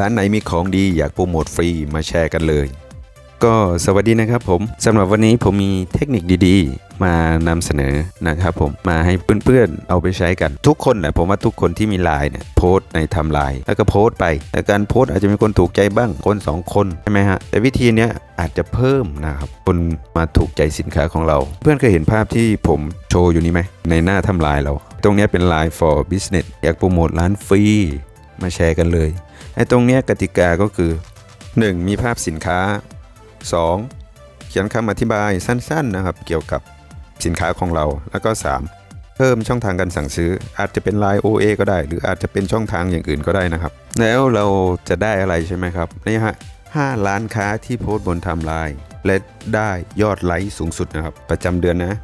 ร้านไหนมีของดีอยากโปรโมทฟรีมาแชร์กันเลย ก็สวัสดีนะครับผมสำหรับวันนี้ผมมีเทคนิคดีๆ มานำเสนอนะครับผมมาให้เพื่อนๆเอาไปใช้กันทุกคนแหละผมว่าทุกคนที่มีไลน์เนี่ยโพสต์ในทำลายแล้วก็โพสต์ไป แต่การโพสต์อาจจะมีคนถูกใจบ้างคน 2 คนใช่ไหมฮะแต่วิธีเนี้ยอาจจะเพิ่มนะครับคนมาถูกใจสินค้าของเรา เพื่อนเคยเห็นภาพที่ผมโชว์อยู่นี้ไหมในหน้าทำลายเรา ตรงนี้เป็น Line for Business อยากโปรโมทร้านฟรี มาแชร์กันเลยไอ้ตรงเนี้ยกติกาก็คือ 1. มีภาพสินค้า 2. เขียนคำอธิบายสั้นๆนะครับ เกี่ยวกับสินค้าของเรา แล้วก็ 3. เพิ่มช่องทางการสั่งซื้อ อาจจะเป็น Line OA ก็ได้ หรืออาจจะเป็นช่องทางอย่างอื่นก็ได้นะครับ แล้วเราจะได้อะไรใช่ไหมครับนี่ฮะ5ล้านค้าที่โพสต์บนไทม์ไลน์และได้ยอดไลค์สูงสุดนะครับ ประจำเดือนนะ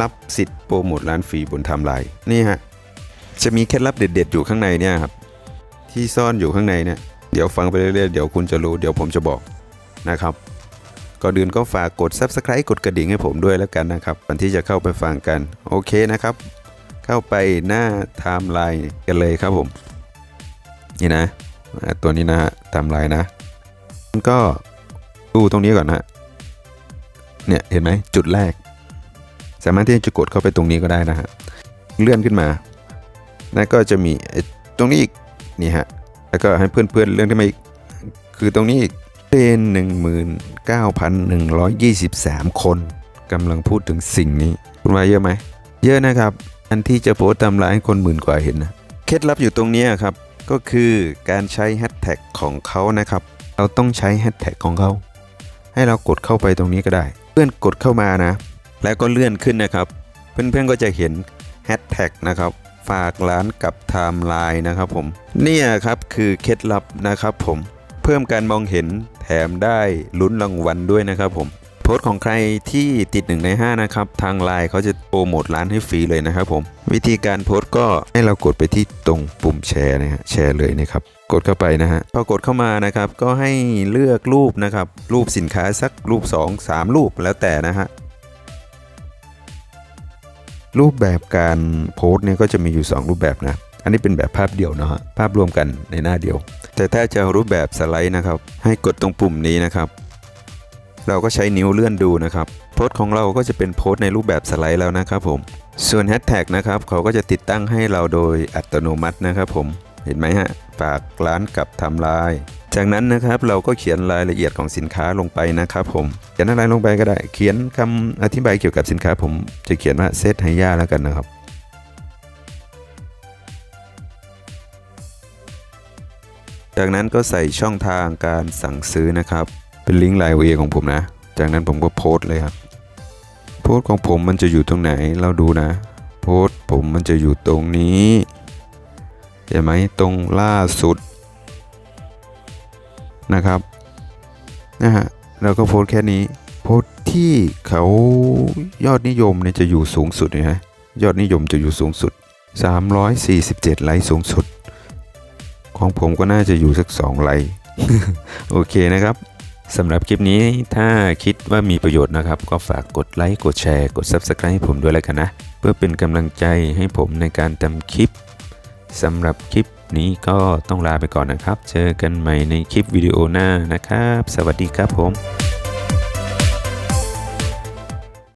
รับสิทธิ์โปรโมทร้านฟรีบนไทม์ไลน์นี่ฮะจะมีเคล็ดลับเด็ด ๆ อยู่ข้างในเนี่ยครับ ที่ซ่อนอยู่ข้างในเนี่ยเดี๋ยวฟังไปเรื่อยๆเดี๋ยวคุณจะรู้เดี๋ยวผมจะบอกนะครับก่อนอื่นก็ฝากกด Subscribe กดกระดิ่งให้ผมด้วยแล้วกันนะครับก่อนที่จะเข้าไปฟังกันโอเคนะครับ เข้าไปหน้าไทม์ไลน์กันเลยครับผมนี่นะ ตัวนี้นะฮะไทม์ไลน์นะมันก็ดูตรงนี้ก่อนนะเนี่ยเห็นไหมจุดแรก สามารถที่จะกดเข้าไปตรงนี้ก็ได้นะฮะเลื่อนขึ้นมาแล้วก็จะมีตรงนี้อีก นี่ฮะ แล้วก็ให้เพื่อนๆเลื่อนขึ้นมาอีก คือตรงนี้อีกเป็น19,123 คนกำลังพูดถึงสิ่งนี้ คุณว่าเยอะไหม เยอะนะครับ อันที่จะโพสต์ตามไลน์คนหมื่นกว่าเห็นนะ เคล็ดลับอยู่ตรงนี้ครับ ก็คือการใช้แฮชแท็กของเขานะครับ เราต้องใช้แฮชแท็กของเขา ให้เรากดเข้าไปตรงนี้ก็ได้ เพื่อนกดเข้ามานะ แล้วก็เลื่อนขึ้นนะครับ เพื่อนๆก็จะเห็นแฮชแท็กนะครับ ฝากร้านกับไทม์ไลน์นะครับผม เนี่ยครับคือเคล็ดลับนะครับผม เพิ่มการมองเห็นแถมได้ลุ้นรางวัลด้วยนะครับผมโพสต์ของใครที่ติด 1 ใน 5 นะครับ ทางไลน์เขาจะโปรโมทร้านให้ฟรีเลยนะครับผม วิธีการโพสต์ก็ให้เรากดไปที่ตรงปุ่มแชร์นะฮะแชร์เลยนะครับ กดเข้าไปนะฮะพอกดเข้ามานะครับ ก็ให้เลือกรูปนะครับ รูปสินค้าสักรูป 2 3 รูปแล้วแต่นะฮะ รูปแบบการโพสต์เนี่ยก็จะมีอยู่ 2 รูปแบบนะ อันนี้เป็นแบบภาพเดียวนะฮะ ภาพรวมกันในหน้าเดียว แต่ถ้าจะรูปแบบสไลด์นะครับ ให้กดตรงปุ่มนี้นะครับ เราก็ใช้นิ้วเลื่อนดูนะครับ โพสต์ของเราก็จะเป็นโพสต์ในรูปแบบสไลด์แล้วนะครับผม ส่วนแฮชแท็กนะครับเขาก็จะติดตั้งให้เราโดยอัตโนมัตินะครับผม เห็นไหมฮะ ฝากร้านกับไทำลาย จากนั้นนะครับเราก็เขียนรายละเอียดของสินค้าลงไปนะครับผมเขียนอะไรลงไปก็ได้ เขียนคำอธิบายเกี่ยวกับสินค้าผมจะเขียนว่าเซตไฮย่าแล้วกันนะครับจากนั้นก็ใส่ช่องทางการสั่งซื้อนะครับ เป็นลิงก์ไลน์เอของผมนะ จากนั้นผมก็โพสต์เลยครับโพสต์ของผมมันจะอยู่ตรงไหนเราดูนะ โพสต์ผมมันจะอยู่ตรงนี้เห็นไหมตรงล่าสุด นะครับนะฮะเราก็โพสแค่นี้ โพสที่เขายอดนิยมเนี่ยจะอยู่สูงสุดเห็นไหมยอดนิยมจะอยู่สูงสุด 347 ไลค์สูงสุด ของผมก็น่าจะอยู่สัก 2 ไลค์โอเคนะครับสำหรับคลิปนี้ถ้าคิดว่ามีประโยชน์นะครับ ก็ฝากกดไลค์กดแชร์ กด Subscribe ให้ผมด้วยแล้วกันนะ เพื่อเป็นกำลังใจให้ผมในการทำคลิปสำหรับคลิป นี้ก็ต้องลาไปก่อนนะครับ เจอกันใหม่ในคลิปวิดีโอหน้านะครับ สวัสดีครับผม